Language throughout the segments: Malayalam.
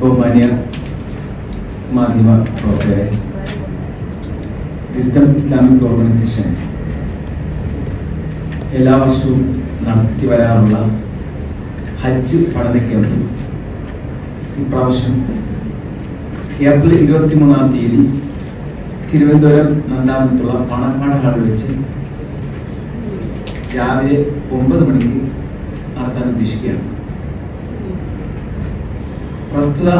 ബഹുമാന്യ മാധ്യമ പ്രവർത്തകരെ. വിസ്ഡം ഇസ്ലാമിക് ഓർഗനൈസേഷൻ എല്ലാ വർഷവും നടത്തി വരാറുള്ള ഹജ്ജ് പഠന ക്യാമ്പ്. ഇപ്രാവശ്യം ഏപ്രിൽ ഇരുപത്തിമൂന്നാം തീയതി തിരുവനന്തപുരം നന്ദാമത്തുള്ള പണക്കാട് ഹാളിൽ വെച്ച് രാവിലെ ഒമ്പത് മണിക്ക് നടത്താൻ ഉദ്ദേശിക്കുകയാണ്. പ്രസ്തുത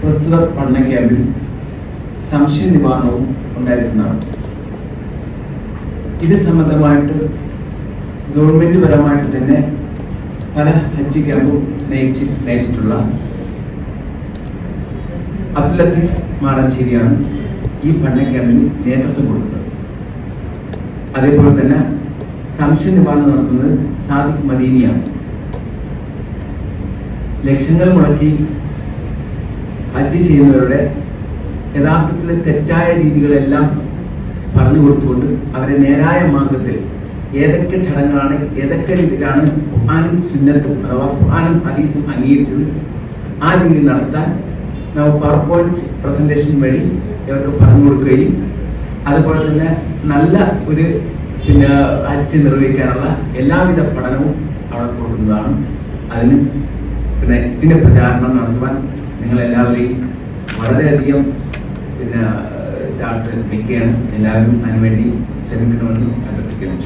പ്രസ്തുത പഠന ക്യാമ്പിൽ സംശയ നിവാരണവും ഉണ്ടായിരുന്നതാണ് ഇത് സംബന്ധമായിട്ട് ഗവൺമെന്റ് പരമായിട്ട് തന്നെ പല ഹജ്ജ് ക്യാമ്പും നയിച്ച് നയിച്ചിട്ടുള്ള അബ്ദുൽ ലത്തീഫ് മാറഞ്ചേരിയാണ് ഈ പഠന ക്യാമ്പിന് നേതൃത്വം കൊടുക്കുന്നത്. അതേപോലെ തന്നെ സംശയ നിവാരണം നടത്തുന്നത് സാദിഖ് മദീനിയാണ്. ലക്ഷങ്ങൾ മുടക്കി ഹജ്ജ് ചെയ്യുന്നവരുടെ യഥാർത്ഥത്തിലെ തെറ്റായ രീതികളെല്ലാം പറഞ്ഞു കൊടുത്തുകൊണ്ട് അവരെ നേരായ മാർഗത്തിൽ ഏതൊക്കെ ചടങ്ങുകളാണ് ഏതൊക്കെ രീതിയിലാണ് ഖുർആാനും സുന്നത്തും അഥവാ ഖുർആാനും ഹദീസും അംഗീകരിച്ചത് ആ രീതിയിൽ നടത്താൻ നമ്മൾ പവർ പോയിന്റ് പ്രസന്റേഷൻ വഴി ഇവർക്ക് പറഞ്ഞു കൊടുക്കുകയും അതുപോലെ തന്നെ നല്ല ഒരു പിന്നെ ഹജ്ജ് നിർവഹിക്കാനുള്ള എല്ലാവിധ പഠനവും അവിടെ കൊടുക്കുന്നതാണ്. അതിന് പിന്നെ ഇതിന്റെ പ്രചാരണം നടത്തുവാൻ നിങ്ങൾ എല്ലാവരെയും വളരെയധികം പിന്നെ ഇതായിട്ട് നിൽക്കുകയാണ്. എല്ലാവരും അതിനുവേണ്ടി ശ്രമിക്കണമെന്ന് അഭ്യർത്ഥിക്കുന്നു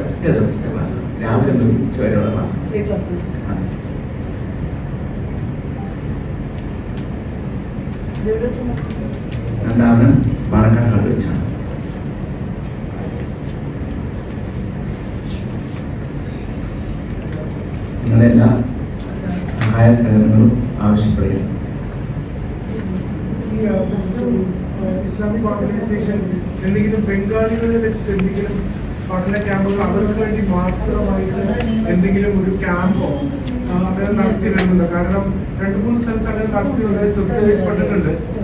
ഒറ്റ ദിവസത്തെ ക്ലാസ് രാവിലെ മുതൽ ഉച്ച വരെയുള്ള ക്ലാസ് നടത്തുന്നത്? പാലക്കാട് വെച്ചാണ് നിങ്ങളുടെ എല്ലാ സഹായ സഹകരണങ്ങളും ആവശ്യപ്പെടുകയാണ്. ഇസ്ലാമിക് ഓർഗനൈസേഷൻ എന്തെങ്കിലും ബംഗാളികളെ വെച്ചിട്ട് എന്തെങ്കിലും പഠന ക്യാമ്പുകൾ അവർക്ക് വേണ്ടി മാത്രമായിട്ട് എന്തെങ്കിലും ഒരു ക്യാമ്പോ അങ്ങനെ നടത്തി വരുന്നുണ്ട്. കാരണം രണ്ടു മൂന്ന് സ്ഥലത്ത് അങ്ങനെ നടത്തി വളരെ ശ്രദ്ധ ആ,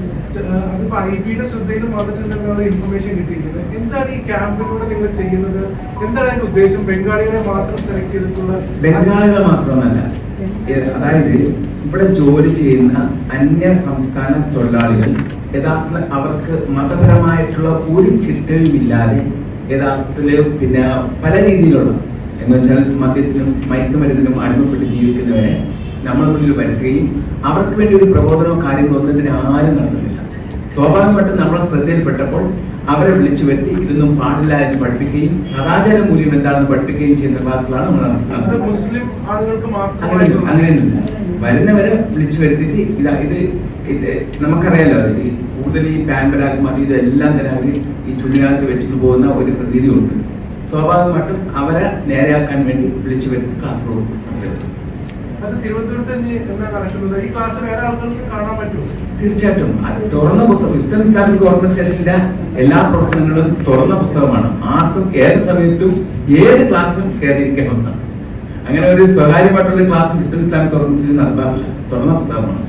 അതിപ്പോ ഐ ബിയുടെ ശ്രദ്ധയിലും വന്നിട്ടുണ്ടെന്നുള്ള ഇൻഫർമേഷൻ കിട്ടിയിരിക്കുന്നത് എന്താണ് ഈ ക്യാമ്പിലൂടെ നിങ്ങൾ ചെയ്യുന്നത്? എന്താണ് അതിന്റെ ഉദ്ദേശം? ബംഗാളികളെ മാത്രം സെലക്ട് ചെയ്തിട്ടുള്ള ബംഗാളികളെ മാത്രമല്ല. അതായത് ഇവിടെ ജോലി ചെയ്യുന്ന അന്യ സംസ്ഥാന തൊഴിലാളികൾ യഥാർത്ഥത്തിൽ അവർക്ക് മതപരമായിട്ടുള്ള ഒരു ചിട്ടയുമില്ലാതെ യഥാർത്ഥത്തിൽ പിന്നെ പല രീതിയിലുള്ള എന്ന് വെച്ചാൽ മദ്യത്തിനും മയക്കുമരുന്നിനും അടിമപ്പെട്ട് ജീവിക്കുന്നവരെ നമ്മുടെ മുന്നിൽ വരുത്തുകയും അവർക്ക് വേണ്ടി ഒരു പ്രബോധനമോ കാര്യങ്ങളോ ഒന്നും തന്നെ ആരും നടത്തുന്നില്ല. സ്വാഭാവികമായിട്ടും നമ്മളെ ശ്രദ്ധയിൽപ്പെട്ടപ്പോൾ അവരെ വിളിച്ചു വരുത്തി ഇതൊന്നും പാടില്ല എന്ന് പഠിപ്പിക്കുകയും സദാചാര മൂല്യം എന്താണെന്ന് പഠിപ്പിക്കുകയും ചെയ്യുന്ന ക്ലാസ്സിലാണ് നമ്മൾ അത് നടത്തുന്നത് മുസ്ലിം ആളുകൾക്ക് അങ്ങനെയൊന്നും അങ്ങനെയൊന്നുമില്ല വരുന്നവരെ വിളിച്ചു വരുത്തിയിട്ട് ഇതാ ഇത് ഇത് നമുക്കറിയാലോ ഈ കൂടുതൽ ഈ പാൻപരാഗ് മതി ഇതെല്ലാം തന്നെ അവർ ഈ ചുള്ളിനകത്ത് വെച്ചിട്ട് പോകുന്ന ഒരു പ്രതീതിയുണ്ട്. സ്വാഭാവികമായിട്ടും അവരെ നേരെയാക്കാൻ വേണ്ടി വിളിച്ചു വരുത്തി ക്ലാസ് കൊടുക്കും. ഈ ക്ലാസ് വേറെ കാണാൻ തീർച്ചയായിട്ടും. തുറന്ന പുസ്തകം ഇസ്ലാം ഇസ്ലാമിക് ഓർഗനൈസേഷന്റെ എല്ലാ പ്രവർത്തനങ്ങളും തുറന്ന പുസ്തകമാണ്. ആർക്കും ഏത് സമയത്തും ഏത് ക്ലാസ്സിലും കയറിയിരിക്കാവുന്നതാണ് അങ്ങനെ ഒരു സ്വകാര്യമായിട്ടുള്ള ക്ലാസ് ഇസ്ലാം ഇസ്ലാമിക് ഓർഗനൈസേഷൻ നടത്താറില്ല. തുറന്ന പുസ്തകമാണ്.